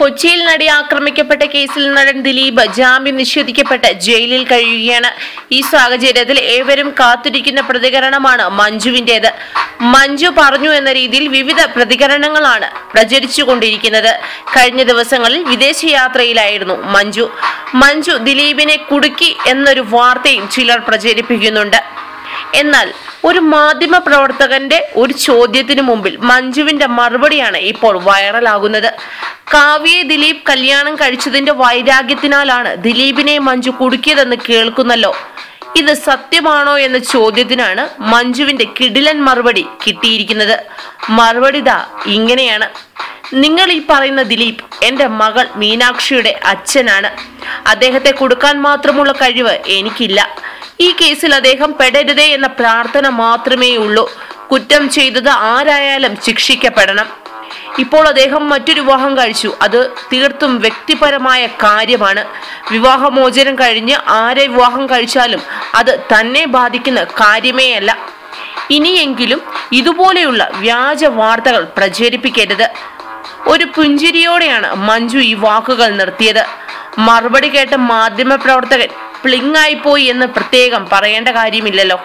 കൊച്ചിയിൽ നടി ആക്രമിക്കപ്പെട്ട കേസിൽ നടൻ ദിലീപ് ജാമ്യം നിഷേധിക്കപ്പെട്ട് ജയിലിൽ കഴിയുകയാണ്. ഈ സാഹചര്യത്തിൽ ഏവരും കാത്തിരിക്കുന്ന പ്രതികരണമാണ് മഞ്ജുവിന്റേത്. മഞ്ജു പറഞ്ഞു എന്ന രീതിയിൽ വിവിധ പ്രതികരണങ്ങളാണ് പ്രചരിച്ചുകൊണ്ടിരിക്കുന്നത്. കഴിഞ്ഞ ദിവസങ്ങളിൽ വിദേശയാത്രയിലായിരുന്നു മഞ്ജു. മഞ്ജു ദിലീപിനെ കുടുക്കി എന്നൊരു വാർത്തയും ചിലർ പ്രചരിപ്പിക്കുന്നുണ്ട്. എന്നാൽ ഒരു മാധ്യമ പ്രവർത്തകന്റെ ഒരു ചോദ്യത്തിന് മുമ്പിൽ മഞ്ജുവിന്റെ മറുപടിയാണ് ഇപ്പോൾ വൈറലാകുന്നത്. കാവ്യയെ ദിലീപ് കല്യാണം കഴിച്ചതിന്റെ വൈരാഗ്യത്തിനാലാണ് ദിലീപിനെ മഞ്ജു കുടുക്കിയതെന്ന് കേൾക്കുന്നല്ലോ. ഇത് സത്യമാണോ എന്ന ചോദ്യത്തിനാണ് മഞ്ജുവിന്റെ കിടിലൻ മറുപടി കിട്ടിയിരിക്കുന്നത്. മറുപടി ദാ ഇങ്ങനെയാണ്. നിങ്ങൾ ഈ പറയുന്ന ദിലീപ് എന്റെ മകൾ മീനാക്ഷിയുടെ അച്ഛനാണ്. അദ്ദേഹത്തെ കൊടുക്കാൻ മാത്രമുള്ള കഴിവ് എനിക്കില്ല. ഈ കേസിൽ അദ്ദേഹം പെടരുതേ എന്ന പ്രാർത്ഥന മാത്രമേ ഉള്ളൂ കുറ്റം ചെയ്തത് ആരായാലും ശിക്ഷിക്കപ്പെടണം. ഇപ്പോൾ അദ്ദേഹം മറ്റൊരു വിവാഹം കഴിച്ചു. അത് തീർത്തും വ്യക്തിപരമായ കാര്യമാണ്. വിവാഹമോചനം കഴിഞ്ഞ് ആരെ വിവാഹം കഴിച്ചാലും അത് തന്നെ ബാധിക്കുന്ന കാര്യമേയല്ല. ഇനിയെങ്കിലും ഇതുപോലെയുള്ള വ്യാജ വാർത്തകൾ പ്രചരിപ്പിക്കരുത്. ഒരു പുഞ്ചിരിയോടെയാണ് മഞ്ജു ഈ വാക്കുകൾ നിർത്തിയത്. മറുപടി കേട്ട മാധ്യമപ്രവർത്തകൻ പ്ലിങ്ങായിപ്പോയി എന്ന് പ്രത്യേകം പറയേണ്ട കാര്യമില്ലല്ലോ.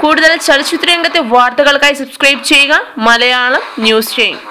കൂടുതൽ ചലച്ചിത്ര രംഗത്തെ വാർത്തകൾക്കായി സബ്സ്ക്രൈബ് ചെയ്യുക. മലയാളം ന്യൂസ് ചെയ്യും